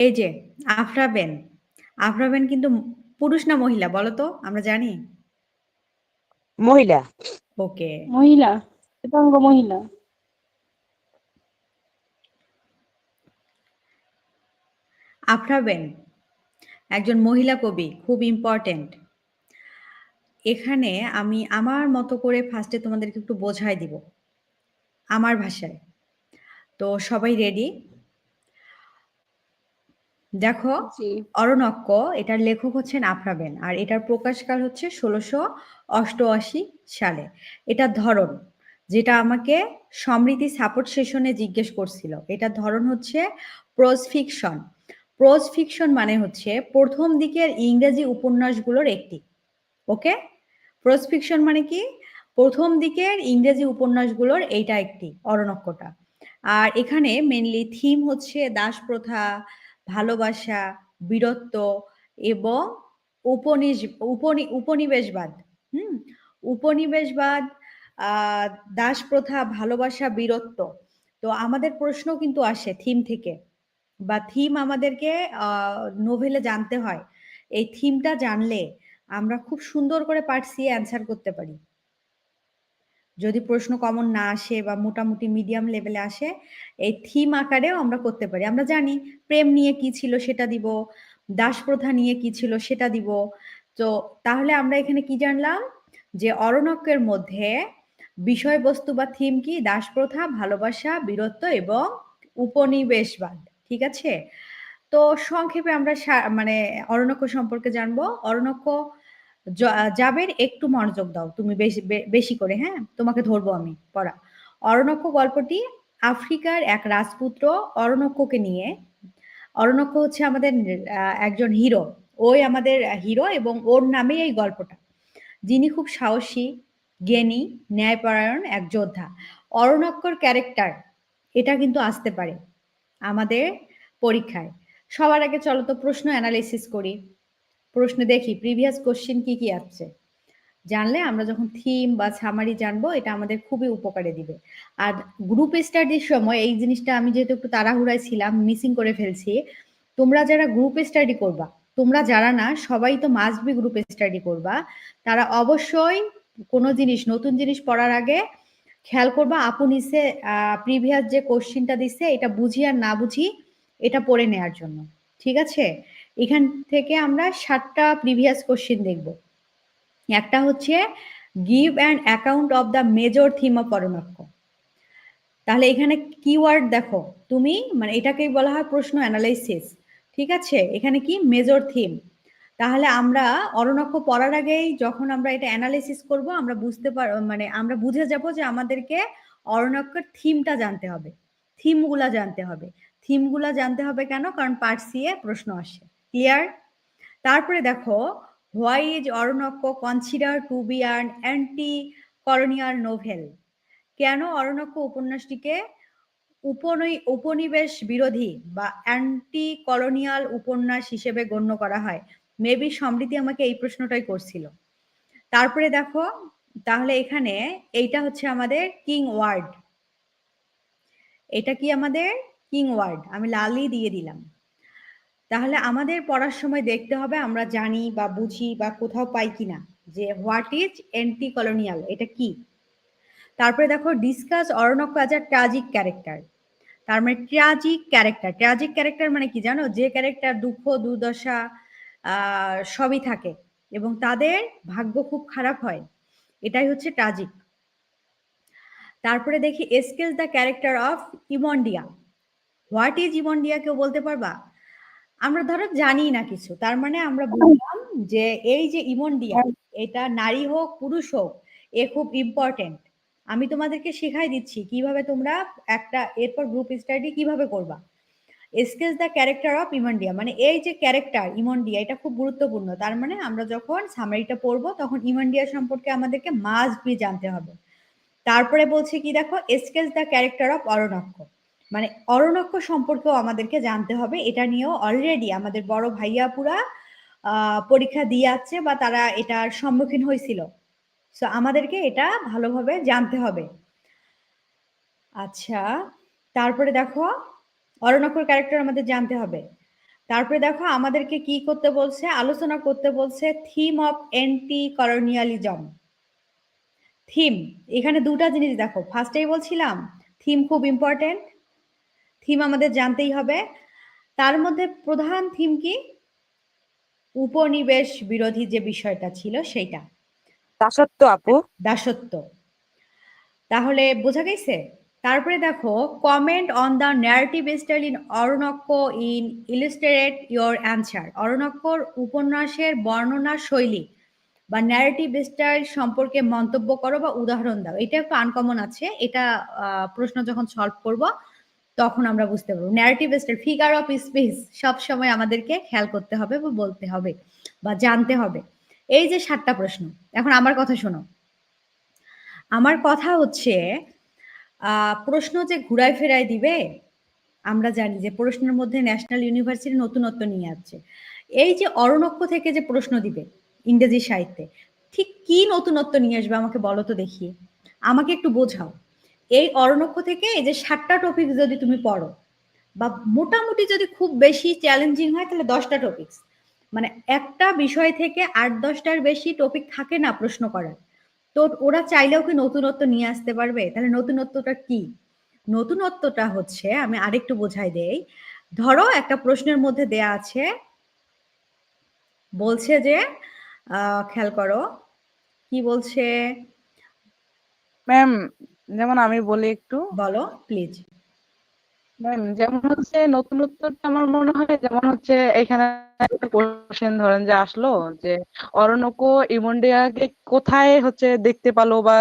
এই যে আফরাবেন আফরাবেন কিন্তু পুরুষ না মহিলা বলো তো আমরা জানি? মহিলা। ওকে। মহিলা শ্বেতাঙ্গ মহিলা। আফরাবেন একজন মহিলা কবি খুব ইম্পর্টেন্ট এখানে আমি আমার মতো করে ফার্স্টে তোমাদেরকে একটু বোঝাই দিব আমার ভাষায়। তো সবাই রেডি দেখো জি। অরণক্য এটার লেখক হচ্ছেন আফরাবেন আর এটার প্রকাশকাল হচ্ছে ষোলোশো অষ্টআশি সালে। এটার ধরন যেটা আমাকে সমৃদ্ধি সাপোর্ট সেশনে জিজ্ঞেস করছিল। এটার ধরন হচ্ছে প্রোজ ফিকশন। প্রোজ ফিকশন মানে হচ্ছে প্রথম দিকের ইংরেজি উপন্যাসগুলোর একটি ওকে? প্রোজ ফিকশন মানে কি? প্রথম দিকের ইংরেজি উপন্যাসগুলোর এইটা একটি অরণক্যটা আর এখানে মেনলি থিম হচ্ছে দাস প্রথা ভালোবাসা, বীরত্ব এবং উপনিষ, উপনি, উপনিবেশবাদ। হুম? উপনিবেশবাদ দাস প্রথা ভালোবাসা, বীরত্ব। তো আমাদের প্রশ্ন কিন্তু আসে থিম থেকে। বা থিম আমাদেরকে নোভেলে জানতে হয়। এই থিমটা জানলে আমরা খুব সুন্দর করে পারছি অ্যান্সার করতে পারি। যদি প্রশ্ন কমন না আসে বা মোটামুটি মিডিয়াম লেভেলে আসে, এই থিম আকারেও আমরা করতে পারি। আমরা জানি প্রেম নিয়ে কি ছিল সেটা দিব দাস প্রথা নিয়ে কি ছিল সেটা দিব। তো তাহলে আমরা এখানে কি জানলাম? যে অরণকের মধ্যে বিষয়বস্তু বা থিম কি? দাস প্রথা ভালোবাসা, বীরত্ব এবং উপনিবেশবাদ। ঠিক আছে? তো সংক্ষেপে আমরা মানে অরণক্য সম্পর্কে জানব। অরণক্য জাবের একটু মনোযোগ দাও, তুমি বেশি বেশি করে হ্যাঁ? তোমাকে ধরবো আমি, পড়া। অরণক্য গল্পটি আফ্রিকার এক রাজপুত্র অরণক্যকে নিয়ে অরণক্য হচ্ছে আমাদের একজন হিরো, ওই আমাদের হিরো এবং ওর নামেই এই গল্পটা। যিনি খুব সাহসী, জ্ঞানী, ন্যায়পরায়ণ এক যোদ্ধা। অরণক্যর ক্যারেক্টার, এটা কিন্তু আসতে পারে আমাদের পরীক্ষায়। সবার আগে চলো তো প্রশ্ন অ্যানালিসিস করি। প্রশ্ন দেখি প্রিভিয়াস কোশ্চেন কি কি আসছে জানলে আমরা যখন থিম বা সামারি জানব, এটা আমাদের খুবই উপকারে দিবে। আর গ্রুপ স্টাডির সময় এই জিনিসটা আমি যেহেতু একটু তাড়াহুড়ায় ছিলাম মিসিং করে ফেলছি, তোমরা যারা গ্রুপ স্টাডি করবা, তোমরা যারা না, সবাই তো মাস্ট বি গ্রুপ স্টাডি করবা, তারা অবশ্যই কোনো জিনিস, নতুন জিনিস পড়ার আগে খেয়াল করবা, আপু নিচে প্রিভিয়াস যে কোশ্চিনটা দিচ্ছে এটা বুঝি আর না বুঝি, এটা পড়ে নেয়ার জন্য। ঠিক আছে? এখান থেকে আমরা সাতটা প্রিভিয়াস কোশ্চিন দেখব। একটা হচ্ছে give and account of the major theme of পরমাক্ষ। তাহলে এখানে কিওয়ার্ড দেখো, তুমি মানে এটাকেই বলা হয় প্রশ্ন অ্যানালাইসিস ঠিক আছে? এখানে কি? মেজর থিম তাহলে আমরা অরণক্ষ পড়ার আগেই যখন আমরা এটা অ্যানালাইসিস করব, আমরা বুঝতে পার মানে আমরা বুঝে যাব যে আমাদেরকে অরণক্ষের থিমটা জানতে হবে। থিমগুলা জানতে হবে। থিমগুলা জানতে হবে কেন? কারণ এ প্রশ্ন আসে। ক্লিয়ার তারপরে দেখো why is Oroonoko considered to be an anti colonial novel কেন অরণক্য উপন্যাসটিকে উপনৈ, উপনিবেশ বিরোধী বা অ্যান্টি কলোনিয়াল উপন্যাস হিসেবে গণ্য করা হয়? মেবি সমৃদ্ধি আমাকে এই প্রশ্নটাই করছিল। তারপরে দেখো, তাহলে এখানে এইটা হচ্ছে আমাদের কিং ওয়ার্ড এটা কি আমাদের? কিং ওয়ার্ড আমি লালই দিয়ে দিলাম। তাহলে আমাদের পড়ার সময় দেখতে হবে আমরা জানি বা বুঝি বা কোথাও পাই কিনা যে হোয়াট ইজ অ্যান্টি কলোনিয়াল এটা কি? তারপরে দেখো discuss Oroonoko as a tragic character তার মানে ট্রাজিক ক্যারেক্টার ট্রাজিক ক্যারেক্টার মানে কি জানো? যে ক্যারেক্টার দুঃখ, দুর্দশা সবই থাকে এবং তাদের ভাগ্য খুব খারাপ হয়, এটাই হচ্ছে ট্রাজিক তারপরে দেখি sketch the character of Imoinda what is Imoinda কেউ বলতে পারবা? আমরা ধরো জানি না কিছু তার মানে আমরা বুঝলাম যে এই যে ইমন্ডিয়া এটা নারী হোক পুরুষ হোক এ খুব ইম্পর্টেন্ট আমি তোমাদেরকে শেখাই দিচ্ছি কীভাবে তোমরা একটা এরপর গ্রুপ স্টাডি কীভাবে করবা। Sketch the character of Imoinda মানে এই যে ক্যারেক্টার ইমন্ডিয়া এটা খুব গুরুত্বপূর্ণ। তার মানে আমরা যখন সামারিটা পড়ব তখন ইমন্ডিয়া সম্পর্কে আমাদেরকে মাস বি জানতে হবে। তারপরে বলছে কি দেখো sketch the character of Oroonoko. মানে অরণক্ষ সম্পর্কেও আমাদেরকে জানতে হবে। এটা নিয়েও অলরেডি আমাদের বড় ভাইয়াপুরা আহ, পরীক্ষা দিয়ে আছে বা তারা এটার সম্মুখীন হয়েছিল। সো আমাদেরকে এটা ভালোভাবে জানতে হবে। আচ্ছা তারপরে দেখো অরণক্ষর ক্যারেক্টার আমাদের জানতে হবে। তারপরে দেখো আমাদেরকে কি করতে বলছে? আলোচনা করতে বলছে theme of anti colonialism theme এখানে দুটা জিনিস দেখো। ফার্স্টেই বলছিলাম থিম খুব ইম্পর্টেন্ট থিম আমাদের জানতেই হবে। তার মধ্যে প্রধান থিম কি? উপনিবেশ বিরোধী যে বিষয়টা ছিল সেইটা। দাসত্ব আপু। দাসত্ব। তাহলে বোঝা গেছে? তারপরে দেখো comment on the narrative style in Oroonoko in illustrate your answer অরণক্যর উপন্যাসের বর্ণনা শৈলী বা ন্যারেটিভ স্টাইল সম্পর্কে মন্তব্য করো বা উদাহরণ দাও। এটা একটু আনকমন আছে। এটা আহ, প্রশ্ন যখন সলভ করব তখন আমরা বুঝতে পারব। Narrative style figure of speech সব সময় আমাদেরকে খেয়াল করতে হবে বা বলতে হবে বা জানতে হবে। এই যে সাতটা প্রশ্ন, এখন আমার কথা শোনো। আমার কথা হচ্ছে প্রশ্ন যে ঘুরায় ফেরায় দিবে, আমরা জানি যে প্রশ্নের মধ্যে ন্যাশনাল ইউনিভার্সিটি নতুনত্ব নিয়ে আসছে। এই যে অরণক্ষ থেকে যে প্রশ্ন দিবে ইংরেজি সাহিত্যে, ঠিক কি নতুনত্ব নিয়ে আসবে আমাকে বলো তো দেখি আমাকে একটু বোঝাও। এই অরণক্য থেকে এই যে সাতটা টপিক যদি তুমি পড়ো, বা মোটামুটি যদি খুব বেশি চ্যালেঞ্জিং হয়, তাহলে দশটা টপিকস মানে একটা বিষয় থেকে আট দশটার বেশি টপিক থাকে না প্রশ্ন করার। তো ওরা চাইলেও কি নতুনত্ব নিয়ে আসতে পারবে? তাহলে নতুনত্বটা কি? নতুনত্বটা হচ্ছে, আমি আরেকটু বোঝাই দেই। ধরো একটা প্রশ্নের মধ্যে দেয়া আছে, বলছে যে খেয়াল করো, কি বলছে? ম্যাম যেমন আমি বলি একটু। বলো প্লিজ ম্যাম যেমন হচ্ছে নতুনত্বটা আমার মনে হয় যেমন হচ্ছে এখানে একটা কোশ্চেন ধরেন যে আসলো যে অরণ্যক ইমন্ডিয়াকে কোথায় হচ্ছে দেখতে পালো বা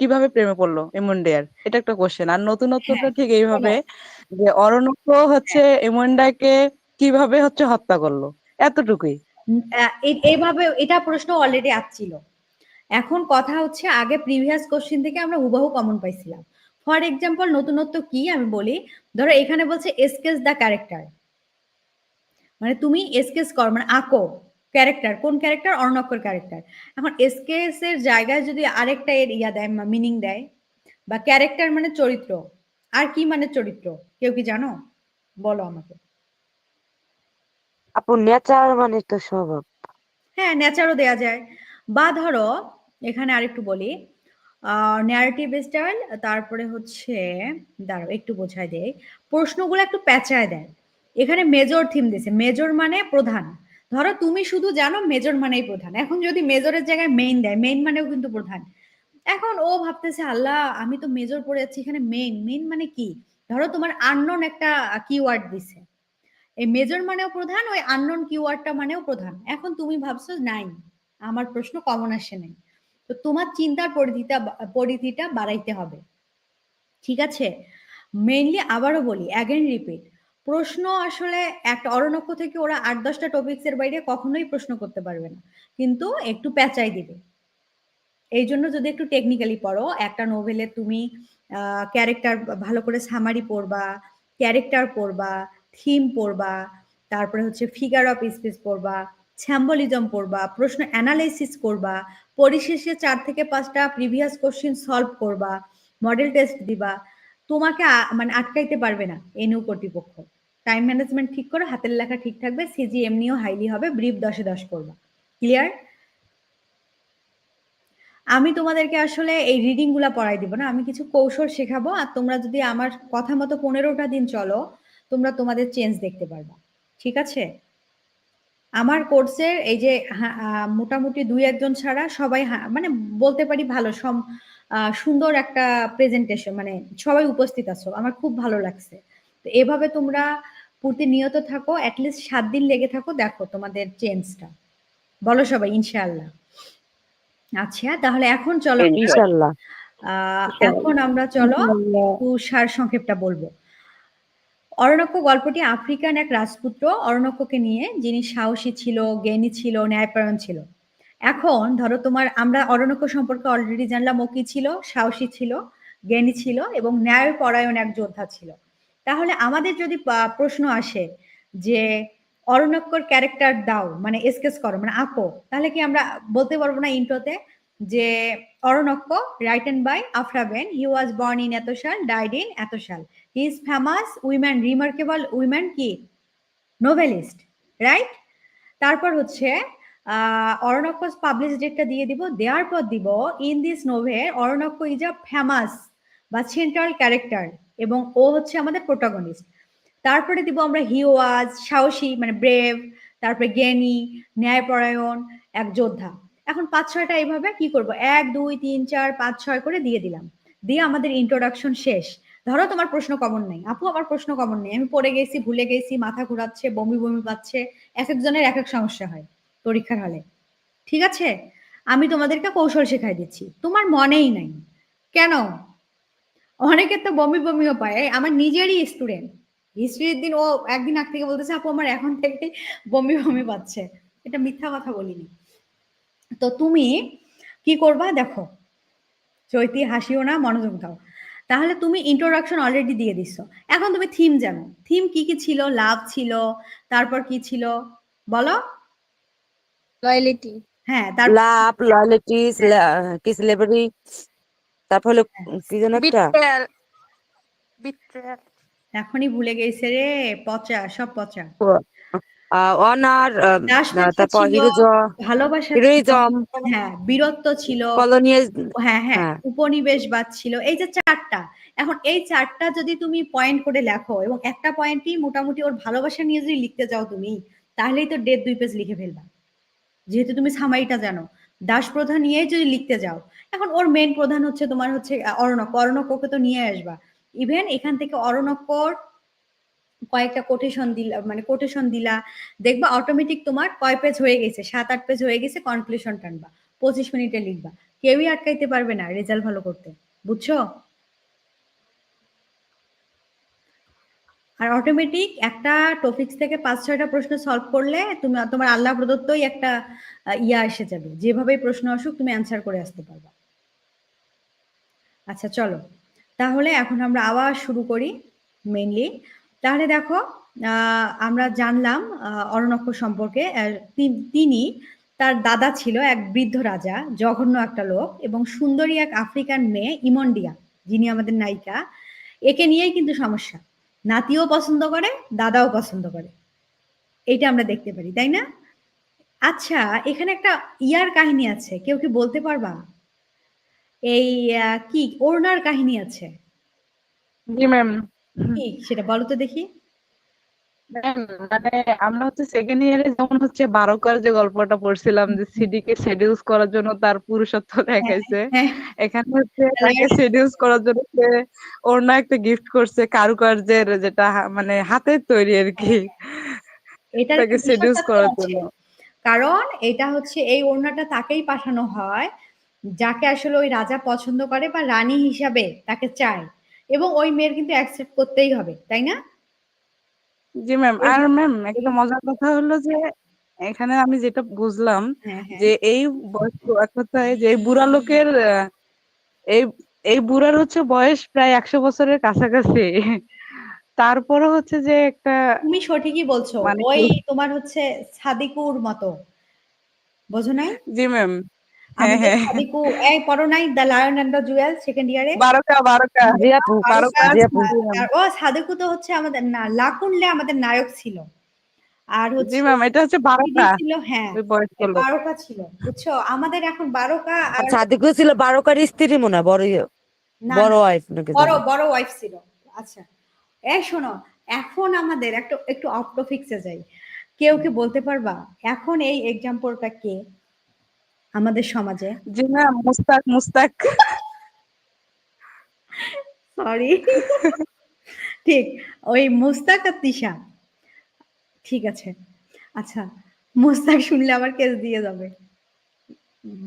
কীভাবে প্রেমে পড়ল ইমন্ডিয়ার? এটা একটা কোশ্চেন আর নতুন উত্তরটা ঠিক এইভাবে যে অরণ্যক হচ্ছে ইমন্ডিয়াকে কীভাবে হচ্ছে হত্যা করল? এতটুকুই। এইভাবে এটা প্রশ্ন অলরেডি আসছিল এখন কথা হচ্ছে আগে প্রিভিয়াস কোশ্চিন থেকে আমরা হুবহু কমন পাইছিলাম। ফর এক্সাম্পল নতুনত্ব কি? আমি বলি ধরো এখানে বলছে স্কেচ দ্য ক্যারেক্টার মানে তুমি স্কেচ কর মানে আঁকো ক্যারেক্টার কোন ক্যারেক্টার অর্ণক্ষর ক্যারেক্টার এখন স্কেচ এর জায়গায় যদি আরেকটা এর ইয়া দেয় মিনিং দেয় বা ক্যারেক্টার মানে চরিত্র। আর কি মানে চরিত্র? কেউ কি জানো? বলো আমাকে। আপু নেচার মানে তো স্বভাব। হ্যাঁ নেচারও দেয়া যায়। বা ধরো এখানে আরেকটু বলি। ন্যারেটিভ স্টাইল তারপরে হচ্ছে, দাঁড়াও, একটু বোঝায় দেয় প্রশ্নগুলো একটু প্যাঁচায় দেয় এখানে মেজর থিম দিছে। মেজর মানে প্রধান। ধরো তুমি শুধু জানো মেজর মানেই প্রধান। এখন যদি মেজরের জায়গায় মেইন দেয় মেইন মানেও কিন্তু প্রধান। এখন ও ভাবতেছে, আল্লাহ, আমি তো মেজর পড়ে যাচ্ছি, এখানে মেইন মেইন মানে কি? ধরো তোমার আননোন একটা কিওয়ার্ড দিছে। এই মেজর মানেও প্রধান, ওই আননোন কিওয়ার্ডটা মানেও প্রধান। এখন তুমি ভাবছ, নাই, আমার প্রশ্ন কমন আসে নাই। তো তোমার চিন্তার পরিধিটা পরিধিটা বাড়াইতে হবে। ঠিক আছে? মেইনলি আবারও বলি অ্যাগেন রিপিট প্রশ্ন আসলে একটা অরণক্ষ থেকে ওরা আট দশটা টপিক্স এর বাইরে কখনোই প্রশ্ন করতে পারবে না। কিন্তু একটু প্যাঁচাই দিবে। এই জন্য যদি একটু টেকনিক্যালি পড়ো, একটা নোভেলে তুমি ক্যারেক্টার ভালো করে সামারি পড়বা ক্যারেক্টার পড়বা থিম পড়বা, তারপরে হচ্ছে ফিগার অফ স্পিচ পড়বা স্যাম্বলিজম পড়বা প্রশ্ন অ্যানালাইসিস করবা, পরিশেষে চার থেকে পাঁচটা প্রিভিয়াস কোশ্চিন সলভ করবা মডেল টেস্ট দিবা। তোমাকে মানে আটকাইতে পারবে না এনইউ কর্তৃপক্ষ। টাইম ম্যানেজমেন্ট ঠিক করো, হাতের লেখা ঠিক থাকবে সিজি এমনিও হাইলি হবে ব্রিফ দশে দশ করবা। ক্লিয়ার আমি তোমাদেরকে আসলে এই রিডিংগুলা পড়াই দিব না, আমি কিছু কৌশল শেখাবো, আর তোমরা যদি আমার কথা মতো পনেরোটা দিন চলো, তোমরা তোমাদের চেঞ্জ দেখতে পারবা। ঠিক আছে? আমার কোর্সের এই যে মোটামুটি দুই একজন ছাড়া সবাই মানে বলতে পারি ভালো সম সুন্দর একটা প্রেজেন্টেশন মানে সবাই উপস্থিত আছো আমার খুব ভালো লাগছে। তো এভাবে তোমরা প্রতিনিয়ত থাকো অ্যাটলিস্ট সাত দিন লেগে থাকো দেখো তোমাদের চেঞ্জটা বলো সবাই ইনশাআল্লাহ। আচ্ছা তাহলে এখন চলো। ইনশাল্লাহ আহ, এখন আমরা চলো সার সংক্ষেপটা বলব। অরণক্য গল্পটি আফ্রিকান এক রাজপুত্র অরণক্যকে নিয়ে, যিনি সাহসী ছিল, জ্ঞানী ছিল, ন্যায়পরায়ণ ছিল। এখন ধরো তোমার আমরা অরণক্য সম্পর্কে অলরেডি জানলাম ও কি ছিল, সাহসী ছিল, জ্ঞানী ছিল এবং ন্যায়পরায়ণ এক যোদ্ধা ছিল। তাহলে আমাদের যদি প্রশ্ন আসে যে অরণক্যর ক্যারেক্টার দাও মানে এসকেস করো মানে আঁকো, তাহলে কি আমরা বলতে পারব না ইন্ট্রোতে যে Oroonoko written by Aphra Behn he was born in এত সাল ডাইড ইন এত সাল। He is famous women remarkable women কি? নোভেলিস্ট রাইট তারপর হচ্ছে অরণক্ষ পাবলিশ ডেটটা দিয়ে দিব। দেওয়ার পর দিব in this novel Oroonoko is a famous বা সেন্ট্রাল ক্যারেক্টার এবং ও হচ্ছে আমাদের প্রোটাগনিস্ট তারপরে দিব আমরা হি ওয়াজ সাহসী মানে ব্রেভ তারপরে জ্ঞানী, ন্যায়পরায়ণ, এক যোদ্ধা। এখন পাঁচ, ছয়টা এইভাবে কি করব? এক, দুই, তিন, চার, পাঁচ, ছয় করে দিয়ে দিলাম। দিয়ে আমাদের ইন্ট্রোডাকশন শেষ। ধরো তোমার প্রশ্ন কমন নেই। আপু, আমার প্রশ্ন কমন নেই। আমি পড়ে গেছি, ভুলে গেছি, মাথা ঘোরাচ্ছে, বমি বমি পাচ্ছে এক একজনের এক এক সমস্যা হয় পরীক্ষার হলে। ঠিক আছে? আমি তোমাদেরকে কৌশল শেখাই দিচ্ছি। তোমার মনেই নাই। কেন? অনেকের তো বমি বমিও পায়। আমার নিজেরই স্টুডেন্ট হিস্ট্রির দিন ও একদিন আগ থেকে বলতেছে, আপু, আমার এখন থেকে বমি বমি পাচ্ছে। এটা মিথ্যা কথা বলিনি। তো তুমি কি করবা? দেখো, চৈতি হাসিও না, মনোযোগ দাও। তাহলে তুমি ইন্ট্রোডাকশন অলরেডি দিয়ে দিচ্ছ এখন তুমি থিম জানো। থিম কি কি ছিল? লাভ ছিল তারপর কি ছিল? বলো। লয়ালিটি হ্যাঁ তারপর লাভ লয়ালিটি কি সিলেবারি তারপর হলো কি যেন একটা? এখনই ভুলে গেছে রে পচা সব পচা। অনার তারপর ভালোবাসা হিরোইজম হ্যাঁ বীরত্ব ছিল কলোনিয়াল হ্যাঁ হ্যাঁ হ্যাঁ। উপনিবেশবাদ ছিল এই যে চারটা এখন এই চারটা যদি তুমি পয়েন্ট করে লেখো এবং একটা পয়েন্টই মোটামুটি ওর ভালোবাসা নিয়ে যদি লিখতে যাও তুমি তাহলেই তো দেড় দুই পেজ লিখে ফেলবা যেহেতু তুমি সামাইটা জানো দাস প্রধান নিয়েই যদি লিখতে যাও এখন ওর মেন প্রধান হচ্ছে তোমার হচ্ছে আহ, অরণক্য অরণক্যকে তো নিয়ে আসবা ইভেন এখান থেকে অরণক্যর কয়েকটা কোটেশন দিলা মানে কোটেশন দিলা, দেখবা অটোমেটিক তোমার কয় পেজ হয়ে গেছে? সাত, আট পেজ হয়ে গেছে কনক্লুশন টানবা, পঁচিশ মিনিটে লিখবা। কেউই আটকাইতে পারবে না রেজাল্ট ভালো করতে, বুঝছ? আর অটোমেটিক একটা টপিক্স থেকে পাঁচ, ছয়টা প্রশ্ন সলভ করলে তুমি, তোমার আল্লাহ প্রদত্তই একটা ইয়া এসে যাবে। যেভাবেই প্রশ্ন আসুক, তুমি অ্যান্সার করে আসতে পারবা। আচ্ছা চলো। তাহলে এখন আমরা আবার শুরু করি মেইনলি তাহলে দেখো আমরা জানলাম অরণক্ষ সম্পর্কে তিনি তার দাদা ছিল এক বৃদ্ধ রাজা, জঘন্য একটা লোক এবং সুন্দরী এক আফ্রিকান মেয়ে, ইমন্ডিয়া, যিনি আমাদের নায়িকা। একে নিয়েই কিন্তু সমস্যা। নাতিও পছন্দ করে, দাদাও পছন্দ করে। এইটা আমরা দেখতে পারি, তাই না? আচ্ছা এখানে একটা ইয়ার কাহিনী আছে, কেউ কি বলতে পারবা? এই কি, ওড়নার কাহিনী আছে? জি ম্যাম কি সেটা বলো তো দেখি। মানে আমরা হচ্ছে সেকেন্ড ইয়ারে যেমন হচ্ছে বারোকার যে গল্পটা পড়ছিলাম যে সিডিকে সেডিউস করার জন্য তার পুরুষত্ব দেখাইছে। হ্যাঁ এখানে হচ্ছে তাকে সেডিউস করার জন্য সে ওড়না একটা গিফট করছে কারুকার্যের যেটা মানে হাতের তৈরি আর কি। তাকে সেডিউস করার জন্য। কারণ এটা হচ্ছে এই ওড়নাটা তাকেই পাঠানো হয় যাকে আসলে ওই রাজা পছন্দ করে বা রানী হিসাবে তাকে চায়। এবং ওই মেয়ের কিন্তু অ্যাকসেপ্ট করতেই হবে তাই না? জি ম্যাম আর ম্যাম একটা মজার কথা হলো যে এখানে আমি যেটা বুঝলাম হ্যাঁ হ্যাঁ। যে এই কথায় যে বুড়া লোকের এই এই বুড়ার হচ্ছে বয়স প্রায় একশো বছরের কাছাকাছি। তারপরে হচ্ছে যে একটা তুমি সঠিকই বলছো মানে ওই তোমার হচ্ছে সাদিকুর মতো বোঝো না জি ম্যাম হ্যাঁ আমাদের হ্যাঁ। সাদিকু এই পড়ো নাই the lion and the jewel second ইয়ারে ও সাদিকু তো হচ্ছে আমাদের না লাকুনলে আমাদের নায়ক ছিল। আর হচ্ছে ম্যাম এটা হচ্ছে দিদি বারোকা ছিল হ্যাঁ ছিল বুঝছ? আমাদের এখন বারোকা আর ছিল বারোকার স্ত্রী মনে হয় বড় ইয়ে- বড় না, ওয়াইফ নাকি বড় বড় ওয়াইফ ছিল। আচ্ছা এই শোনো এখন আমাদের একটু একটু অফ টপিক্সে যাই। কেউ কি বলতে পারবা? এখন এই এক্সাম্পলটা কে? আমাদের সমাজে। জি ম্যাম মুস্তাক মুস্তাক। সরি ঠিক ওই মুস্তাক আর তিশা। ঠিক আছে। আচ্ছা মুস্তাক শুনলে আবার কেস দিয়ে যাবে।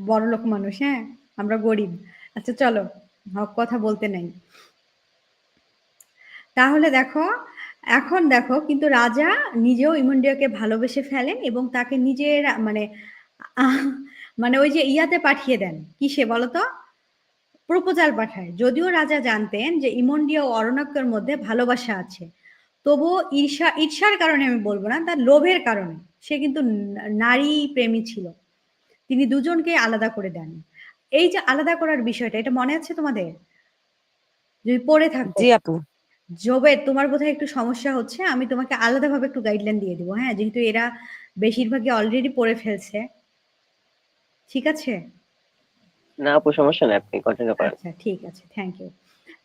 বড় লোক মানুষ হ্যাঁ? আমরা গরিব। আচ্ছা চলো হক কথা বলতে নাই। তাহলে দেখো এখন দেখো কিন্তু রাজা নিজেও ইমন্ডিয়াকে ভালোবেসে ফেলেন এবং তাকে নিজের মানে মানে ওই যে ইয়াতে পাঠিয়ে দেন। কিসে বলতো? প্রপোজাল পাঠায়। যদিও রাজা জানতেন যে ইমন্ডিয়া ও অরণাক্যের মধ্যে ভালোবাসা আছে। তবুও ঈর্ষা ঈর্ষার কারণে আমি বলব না তার লোভের কারণে। সে কিন্তু নারী প্রেমী ছিল। তিনি দুজনকে আলাদা করে দেন। এই যে আলাদা করার বিষয়টা এটা মনে আছে তোমাদের? যদি পড়ে থাকো। জি আপু। জোবের তোমার বোধহয় একটু সমস্যা হচ্ছে আমি তোমাকে আলাদাভাবে একটু গাইডলাইন দিয়ে দিব। হ্যাঁ যেহেতু এরা বেশিরভাগই অলরেডি পড়ে ফেলছে। ঠিক আছে? না আপু সমস্যা নেই আপনি কন্টিনিউ করেন। আচ্ছা ঠিক আছে থ্যাংক ইউ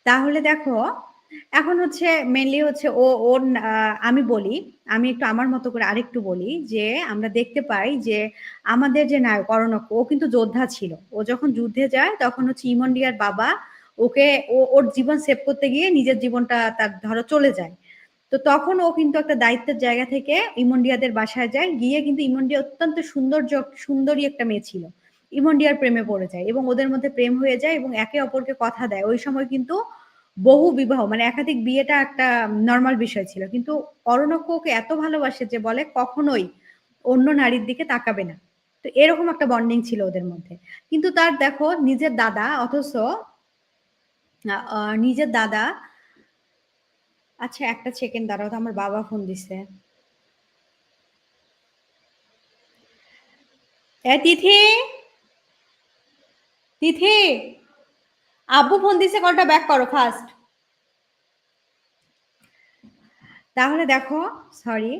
তাহলে দেখো এখন হচ্ছে মেনলি হচ্ছে ও ওর আমি বলি আমি একটু আমার মতো করে আরেকটু বলি যে আমরা দেখতে পাই যে আমাদের যে নায়ক অরণক ও কিন্তু যোদ্ধা ছিল। ও যখন যুদ্ধে যায় তখন হচ্ছে ইমন্ডিয়ার বাবা ওকে ও ওর জীবন সেভ করতে গিয়ে নিজের জীবনটা তার ধরো চলে যায়। তো তখন ও কিন্তু একটা দায়িত্বের জায়গা থেকে ইমন্ডিয়াদের বাসায় যায়। গিয়ে কিন্তু ইমন্ডিয়া অত্যন্ত সুন্দর সুন্দরী একটা মেয়ে ছিল। ইমন্ডিয়ার প্রেমে পড়ে যায় এবং ওদের মধ্যে প্রেম হয়ে যায় এবং একে অপরকে কথা দেয়। ওই সময় কিন্তু বহু বিবাহ মানে একাধিক বিয়েটা একটা নর্মাল বিষয় ছিল। কিন্তু অরণক্য ওকে এত ভালোবাসে যে বলে কখনোই অন্য নারীর দিকে তাকাবে না। তো এরকম একটা বন্ডিং ছিল ওদের মধ্যে। কিন্তু তার দেখো, নিজের দাদা, অথচ নিজের দাদা আচ্ছা একটা সেকেন্ড দাঁড়াও তো, আমার বাবা ফোন দিছে। এ তিথি! তিথি! আব্বু ফোন দিছে কলটা ব্যাক করো ফার্স্ট তাহলে দেখো সরি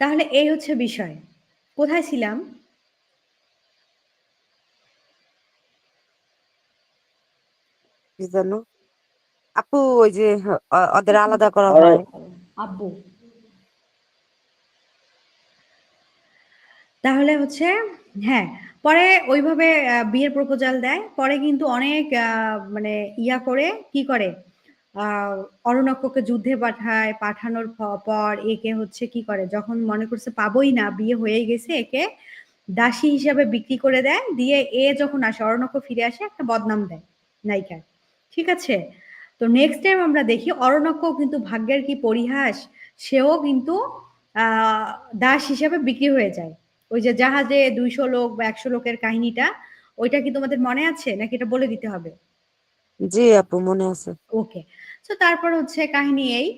তাহলে এই হচ্ছে বিষয়। কোথায় ছিলাম? কি জানো আপু ওই যে অ- ওদের আলাদা করা হয়। আব্বু তাহলে হচ্ছে হ্যাঁ পরে ওইভাবে আহ, বিয়ের প্রপোজাল দেয়। পরে কিন্তু অনেক আহ, মানে ইয়া করে কি করে? আহ অরণক্ষকে যুদ্ধে পাঠায় পাঠানোর প- পর একে হচ্ছে কি করে? যখন মনে করছে পাবোই না বিয়ে হয়ে গেছে একে দাসী হিসাবে বিক্রি করে দেয়। দিয়ে এ যখন আসে অরণক্ষ ফিরে আসে একটা বদনাম দেয় নায়িকার। ঠিক আছে? তো নেক্সট টাইম আমরা দেখি অরণক্ষ কিন্তু ভাগ্যের কি পরিহাস সেও কিন্তু দাস হিসাবে বিক্রি হয়ে যায়। ওই যে জাহাজে দুইশো লোক বা একশো লোকের কাহিনীটা ওইটা কি তোমাদের মনে আছে? নাকি এটা বলে দিতে হবে? জি আপু মনে আছে। ওকে। তো তারপর হচ্ছে কাহিনী এই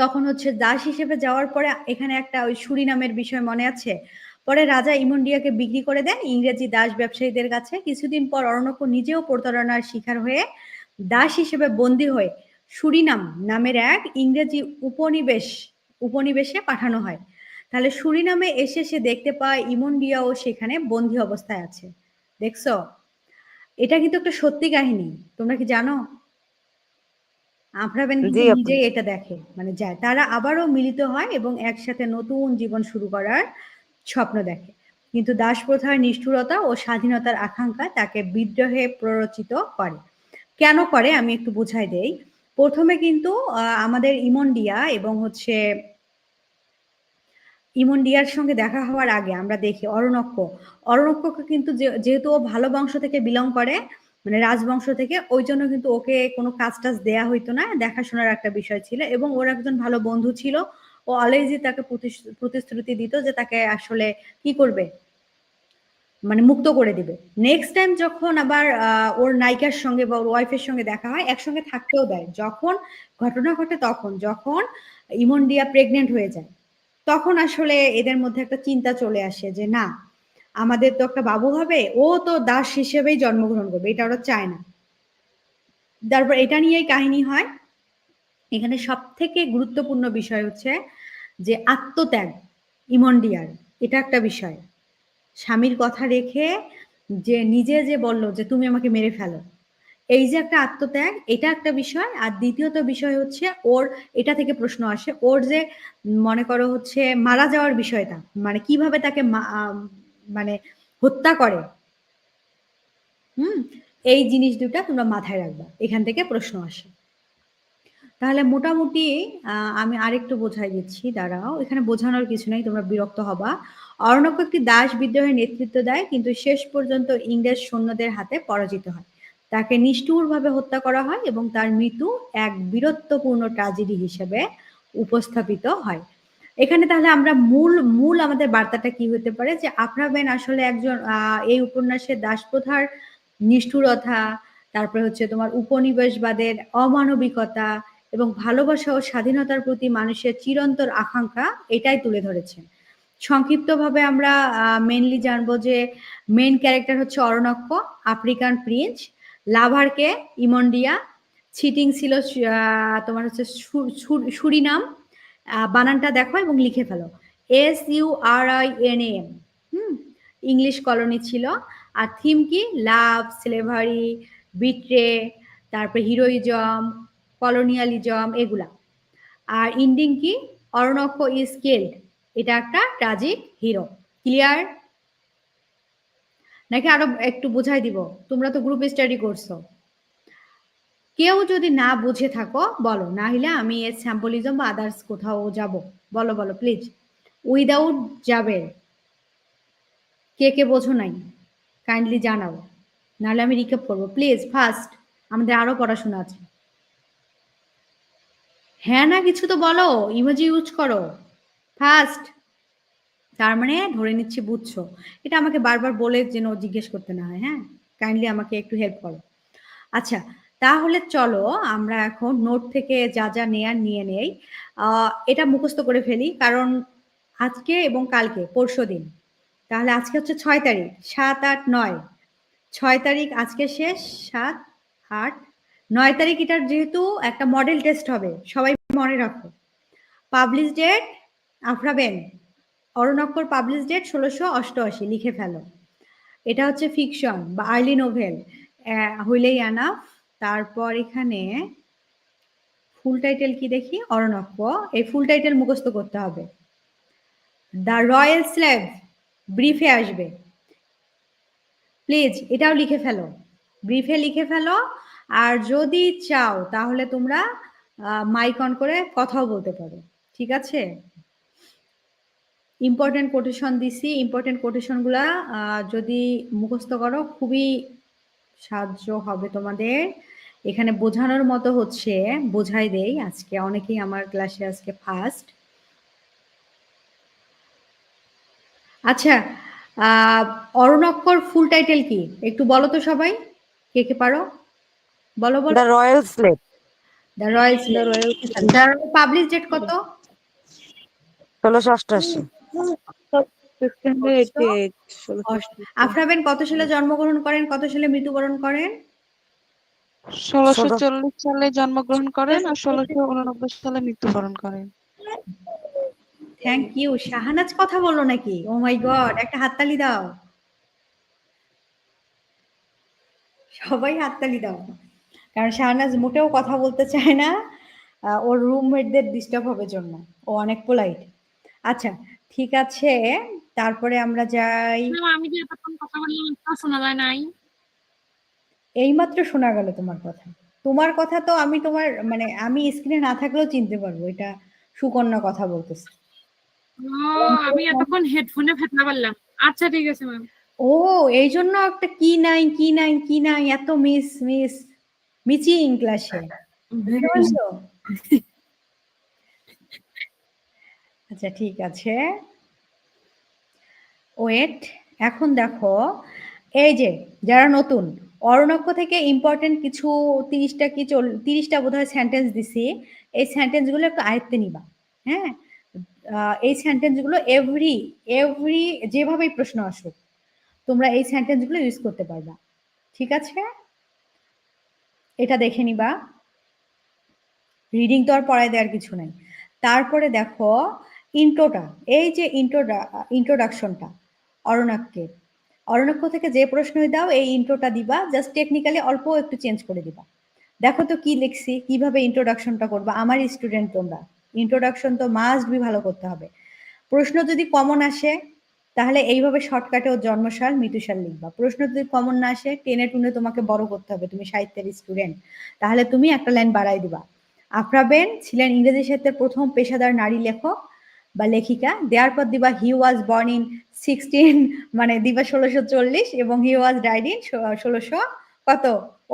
তখন হচ্ছে দাস হিসেবে যাওয়ার পরে এখানে একটা ওই সুরি নামের বিষয় মনে আছে? পরে রাজা ইমন্ডিয়াকে বিক্রি করে দেন ইংরেজি দাস ব্যবসায়ীদের কাছে। কিছুদিন পর অরণক্য নিজেও প্রতারণার শিকার হয়ে দাস হিসেবে বন্দী হয়ে সুরিনাম নামের এক ইংরেজি উপনিবেশ উপনিবেশে পাঠানো হয়। তাহলে সুরিনামে এসে সে দেখতে পায় ইমন্ডিয়াও সেখানে বন্দী অবস্থায় আছে। দেখছ? এটা কিন্তু একটা সত্যি কাহিনী। তোমরা কি জানো? আফরাবেন কিন্তু জি আপু। নিজেই এটা দেখে। মানে যায় তারা আবারও মিলিত হয় এবং একসাথে নতুন জীবন শুরু করার স্বপ্ন দেখে। কিন্তু দাস প্রথার নিষ্ঠুরতা ও স্বাধীনতার আকাঙ্ক্ষা তাকে বিদ্রোহে প্ররোচিত করে। কেন করে আমি একটু বুঝাই দেই। প্রথমে কিন্তু আমাদের ইমন্ডিয়া এবং হচ্ছে ইমন্ডিয়ার সঙ্গে দেখা হওয়ার আগে আমরা দেখি অরণক্য অরণক্যকে কিন্তু যেহেতু ও ভালো বংশ থেকে বিলং করে মানে রাজবংশ থেকে, ওই জন্য কিন্তু ওকে কোনো কাজ টাজ দেয়া হইতো না। দেখাশোনার একটা বিষয় ছিল এবং ওর একজন ভালো বন্ধু ছিল ও অলওয়েজই তাকে প্রতিশ- প্রতিশ্রুতি দিত যে তাকে আসলে কি করবে? মানে মুক্ত করে দিবে। নেক্সট টাইম যখন আবার ওর নায়িকার সঙ্গে বা ওর ওয়াইফের সঙ্গে দেখা হয়, একসঙ্গে থাকতেও দেয়। যখন ঘটনা ঘটে তখন, যখন ইমন্ডিয়া প্রেগনেন্ট হয়ে যায়, তখন আসলে এদের মধ্যে একটা চিন্তা চলে আসে যে, না, আমাদের তো একটা বাবু হবে, ও তো দাস হিসেবেই জন্মগ্রহণ করবে, এটা ওরা চায় না। তারপর এটা নিয়েই কাহিনী হয়। এখানে সব থেকে গুরুত্বপূর্ণ বিষয় হচ্ছে যে আত্মত্যাগ, ইমন্ডিয়ার, এটা একটা বিষয়। স্বামীর কথা রেখে যে নিজে যে বলল যে তুমি আমাকে মেরে ফেলো, এই যে একটা আত্মত্যাগ, এটা একটা বিষয়। আর দ্বিতীয়ত বিষয় হচ্ছে ওর, এটা থেকে প্রশ্ন আসে, ওর যে মনে করো হচ্ছে মারা যাওয়ার বিষয়টা মানে কীভাবে তাকে মানে হত্যা করে, হুম? এই জিনিস দুটা তোমরা মাথায় রাখবা, এখান থেকে প্রশ্ন আসে। তাহলে মোটামুটি আমি আরেকটু বোঝাই দিচ্ছি, দাঁড়াও, এখানে বোঝানোর কিছু নেই, তোমরা বিরক্ত হবা। অরণক্য একটি দাস বিদ্রোহের নেতৃত্ব দেয়, কিন্তু শেষ পর্যন্ত ইংরেজ সৈন্যদের হাতে পরাজিত হয়। তাকে নিষ্ঠুরভাবে হত্যা করা হয় এবং তার মৃত্যু এক বীরত্বপূর্ণ ট্রাজেডি হিসেবে উপস্থাপিত হয়। এখানে তাহলে আমরা মূল মূল আমাদের বার্তাটা কি হতে পারে? যে আফরাবেন আসলে একজন এই উপন্যাসের দাসপ্রথার নিষ্ঠুরতা, তারপরে হচ্ছে তোমার উপনিবেশবাদের অমানবিকতা এবং ভালোবাসা ও স্বাধীনতার প্রতি মানুষের চিরন্তর আকাঙ্ক্ষা এটাই তুলে ধরেছেন সংক্ষিপ্তভাবে আমরা মেনলি জানব যে মেন ক্যারেক্টার হচ্ছে অরণক্য আফ্রিকান প্রিন্স লাভারকে ইমন্ডিয়া ছিটিং ছিল তোমার হচ্ছে সুরিনাম বানানটা দেখো এবং লিখে ফেলো। S U R I N M hmm English colony ছিল। আর থিম কি? লাভ স্লেভারি বিট্রে তারপরে হিরোইজম কলোনিয়ালিজম এগুলা। আর ইন্ডিং কি? অরণক্ষ ইজ স্কেল্ড এটা একটা ট্রাজিক হিরো ক্লিয়ার নাকি আরও একটু বুঝাই দিব? তোমরা তো গ্রুপ স্টাডি করছ। কেউ যদি না বুঝে থাকো, বলো। না হলে আমি এর স্যাম্পলিজম বা আদার্স কোথাও যাব। বলো বলো প্লিজ উইদাউট যাবে। কে কে বোঝো নাই? কাইন্ডলি জানাও। নাহলে আমি রিকেপ করব। প্লিজ ফার্স্ট আমাদের আরও পড়াশোনা আছে। হ্যাঁ না, কিছু তো বলো, ইমোজি ইউজ করো। ফার্স্ট তার মানে ধরে নিচ্ছি বুঝছ। এটা আমাকে বারবার বলে যেন জিজ্ঞেস করতে না হয় হ্যাঁ? কাইন্ডলি আমাকে একটু হেল্প করো। আচ্ছা তাহলে চলো আমরা এখন নোট থেকে যা যা নেয়ার নিয়ে নেই এটা মুখস্থ করে ফেলি, কারণ আজকে এবং কালকে, পরশু দিন। তাহলে আজকে হচ্ছে ছয় তারিখ, সাত আট নয়। ছয় তারিখ আজকে শেষ, সাত আট নয় তারিখ এটার যেহেতু একটা মডেল টেস্ট হবে, সবাই মনে রাখো। পাবলিশ ডেট আফরাবেন অরণাক্ষর পাবলিশ ডেট ষোলোশো অষ্টআশি, লিখে ফেলো। এটা হচ্ছে ফিকশন বা আর্লি নোভেল হইলেই আনাফ তারপর এখানে ফুল টাইটেল কি দেখি? অরণক্ষ এই ফুল টাইটেল মুখস্থ করতে হবে। দ্য রয়্যাল স্ল্যাব ব্রিফে আসবে। প্লিজ এটাও লিখে ফেলো। ব্রিফে লিখে ফেলো। আর যদি চাও তাহলে তোমরা মাইক অন করে কথাও বলতে পারো। ঠিক আছে? ইম্পর্টেন্ট কোটেশন দিছি। ইম্পর্টেন্ট কোটেশনগুলা যদি মুখস্থ করো খুবই সাহায্য হবে তোমাদের। এখানে বোঝানোর মতো হচ্ছে বোঝাই দেই আজকে। অনেকেই আমার ক্লাসে আজকে ফার্স্ট আচ্ছা আহ, অরণক্কর ফুল টাইটেল কি? একটু বলো তো সবাই কে কে পারো? বলো বলো। The royal slave the royal publish date কত? ষোলোশো অষ্টআশি। আফরাবেন কত সালে জন্মগ্রহণ করেন? কত সালে মৃত্যুবরণ করেন? ষোলোশো চল্লিশ সালে জন্মগ্রহণ করেন আর ষোলোশো উননব্বই সালে মৃত্যুবরণ করেন। থ্যাংক ইউ শাহানাজ কথা বলল নাকি? ও মাই গড একটা হাততালি দাও। সবাই হাততালি দাও। কারণ শাহনাজ মোটেও কথা বলতে চায় না। ওর রুমমেটদের ডিস্টার্ব হবে জন্য। ও অনেক পোলাইট আচ্ছা ঠিক আছে তারপরে আমরা যাই। আমি যে এতক্ষণ কথা বললাম শোনা যায় নাই। এইমাত্র শোনা গেল তোমার কথা। তোমার কথা তো আমি তোমার মানে আমি স্ক্রিনে না থাকলেও চিনতে পারব এটা সুকন্যা কথা বলতেছে। আমি এতক্ষণ হেডফোনে ফেটনা পারলাম। আচ্ছা ঠিক আছে ম্যাম ও এই জন্য একটা কি নাই কি নাই কি নাই এত মিস মিস ক্লাসে। বুঝতে পারছ? আচ্ছা ঠিক আছে। ওয়েট এখন দেখো। এই যে যারা নতুন অরণক্ষ থেকে ইম্পর্টেন্ট কিছু তিরিশটা কি চল তিরিশটা বোধ হয় সেন্টেন্স দিছি। এই সেন্টেন্সগুলো একটু আয়ত্তে নিবা হ্যাঁ? এই সেন্টেন্সগুলো এভরি এভরি যেভাবেই প্রশ্ন আসুক তোমরা এই সেন্টেন্সগুলো ইউজ করতে পারবা। ঠিক আছে? এটা দেখে নিবা। রিডিং তো আর পড়ায় দেওয়ার কিছু নাই। তারপরে দেখো ইন্ট্রোটা এই যে ইন্ট্রোডা ইন্ট্রোডাকশনটা অরণাক্ষের অরণাক্ষ থেকে যে প্রশ্নই দাও, এই ইন্ট্রোটা দিবা জাস্ট টেকনিক্যালি অল্প একটু চেঞ্জ করে দিবা। দেখো তো কি লিখছি, কীভাবে ইন্ট্রোডাকশনটা করবা, আমার স্টুডেন্ট তোমরা। ইন্ট্রোডাকশন তো মাস্ট বি ভালো করতে হবে। প্রশ্ন যদি কমন আসে তাহলে এইভাবে শর্টকাটে ও জন্মসাল মৃত্যুসাল লিখবা। প্রশ্ন যদি কমন না আসে টেনে টুনে তোমাকে বড় করতে হবে, তুমি সাহিত্যের স্টুডেন্ট তাহলে তুমি একটা লাইন বাড়াই দিবা। আফরাবেন ছিলেন ইংরেজি সাহিত্যের প্রথম পেশাদার নারী লেখক বা লেখিকা। দেওয়ার পর দিবা he was born in sixteen মানে দিবা ষোলোশো চল্লিশ এবং হি ওয়াজ ডাইড ইন ষোলোশো কত?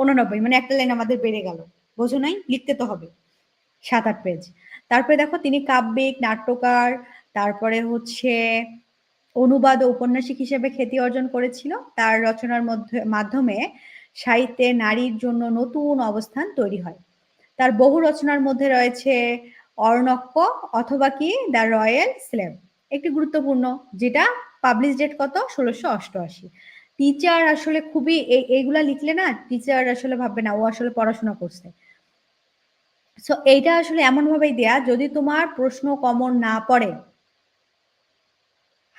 উননব্বই মানে একটা লাইন আমাদের বেড়ে গেল। বোঝো নাই? লিখতে তো হবে। সাত আট পেজ তারপরে দেখো তিনি কাব্যিক, নাট্যকার, তারপরে হচ্ছে অনুবাদ ও ঔপন্যাসিক হিসেবে খ্যাতি অর্জন করেছিল। তার রচনার মধ্যে, মাধ্যমে সাহিত্যে নারীর জন্য নতুন অবস্থান তৈরি হয়। তার বহু রচনার মধ্যে রয়েছে অর্ণক্য অথবা কি? The royal slave. একটি গুরুত্বপূর্ণ, যেটা পাবলিশ ডেট কত? ষোলোশো অষ্টআশি। টিচার আসলে খুবই এই- এইগুলা লিখলে না, টিচার আসলে ভাববে না, ও আসলে পড়াশোনা করছে। সো এইটা আসলে এমন ভাবেই দেয়া, যদি তোমার প্রশ্ন কমন না পড়ে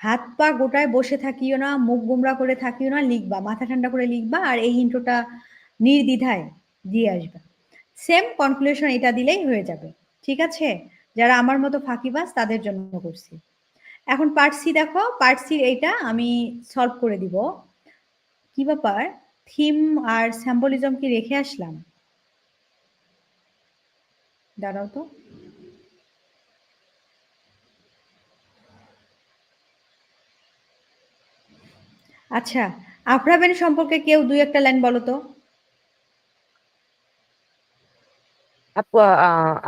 হাত পা গোটায় বসে থাকিও না, মুখ গুমরা করে থাকিও না, লিখবা, মাথা ঠান্ডা করে লিখবা আর এই ইন্ট্রোটা নির্দ্বিধায় দিয়ে আসবা। সেম কনক্লুশন এটা দিলেই হয়ে যাবে। ঠিক আছে? যারা আমার মতো ফাঁকিবাজ তাদের জন্য করছি। এখন পার্ট সি দেখো। পার্ট এইটা আমি সলভ করে দিব। কি ব্যাপার? থিম আর স্যাম্বলিজম কি রেখে আসলাম? দাঁড়াও তো। আচ্ছা আফরাবেন সম্পর্কে কেউ দুই একটা লাইন বলো তো।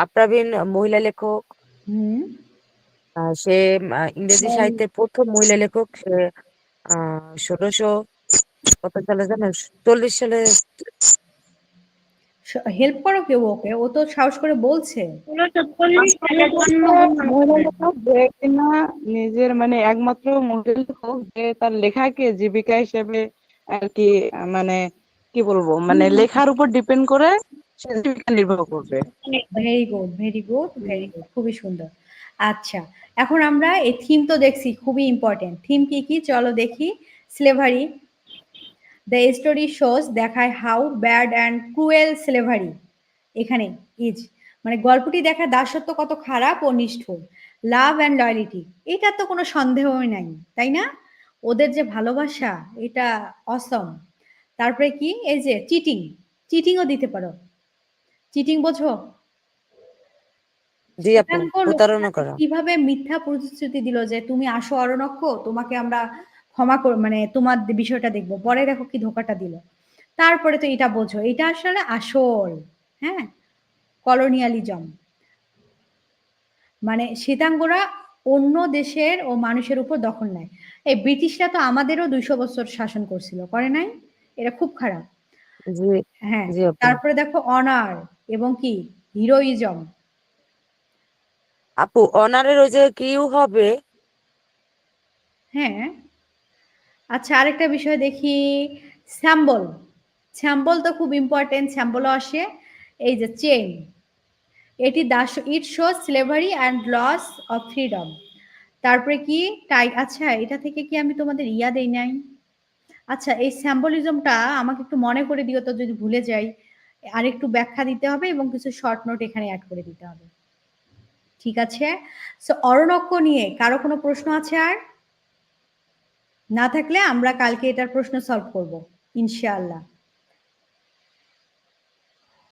আফরাবিন মহিলা লেখক। হুম। সে ইংরেজি সাহিত্যের প্রথম মহিলা লেখক। সে আহ ষোলোশো কত সালে জানো? চল্লিশ সালে হেল্প করো কেউ ওকে? ও তো সাহস করে বলছে। লেখক যে কিনা নিজের মানে একমাত্র মহিলা লেখক যে তার লেখাকে জীবিকা হিসেবে আর কি মানে কি বলব মানে লেখার উপর ডিপেন্ড করে সে জীবিকা নির্বাহ করবে। Very good very good very good খুবই সুন্দর। আচ্ছা এখন আমরা এই থিম তো দেখছি খুবই ইম্পর্টেন্ট থিম কি কি? চলো দেখি। স্লেভারি দ্য স্টোরি শোজ দেখায় how bad and cruel slavery এখানে ইজ মানে গল্পটি দেখা দাসত্ব কত খারাপ ও নিষ্ঠুর। লাভ অ্যান্ড লয়ালিটি এটা তো কোনো সন্দেহই নাই তাই না? ওদের যে ভালোবাসা এটা অসম তারপরে কি? এই যে চিটিং চিটিংও দিতে পারো। চিটিং বোঝো? কীভাবে মিথ্যা প্রতিশ্রুতি দিল যে তুমি আসো অরণক্ষ তোমাকে আমরা ক্ষমা কর মানে তোমার বিষয়টা দেখব। পরে দেখো কি ধোকাটা দিল। তারপরে তো এটা বোঝো। এটা আসলে আসল হ্যাঁ? কলোনিয়ালিজম। মানে শ্বেতাঙ্গরা অন্য দেশের ও মানুষের উপর দখল নেয়। এই ব্রিটিশরা তো আমাদেরও দুইশো বছর শাসন করছিল করে নাই? এটা খুব খারাপ। হ্যাঁ তারপরে দেখো অনার এবং কি? হিরোইজম। আপু অনারের ওই যে কিউ হবে? হ্যাঁ। আচ্ছা আরেকটা বিষয় দেখি। স্যাম্বল। স্যাম্বল তো খুব ইম্পর্টেন্ট স্যাম্বলও আসে। এই যে চেন এটি Das it show slavery and loss of freedom তারপরে কি? টাই আচ্ছা এটা থেকে কি আমি তোমাদের ইয়া দেই নাই? আচ্ছা এই স্যাম্বলিজমটা আমাকে একটু মনে করে দিও তো যদি ভুলে যাই। আর একটু ব্যাখ্যা দিতে হবে এবং কিছু শর্ট নোট এখানে অ্যাড করে দিতে হবে। ঠিক আছে? সো অরণক্য নিয়ে কারও কোনো প্রশ্ন আছে আর? না থাকলে আমরা কালকে এটার প্রশ্ন সলভ করব ইনশাআল্লাহ।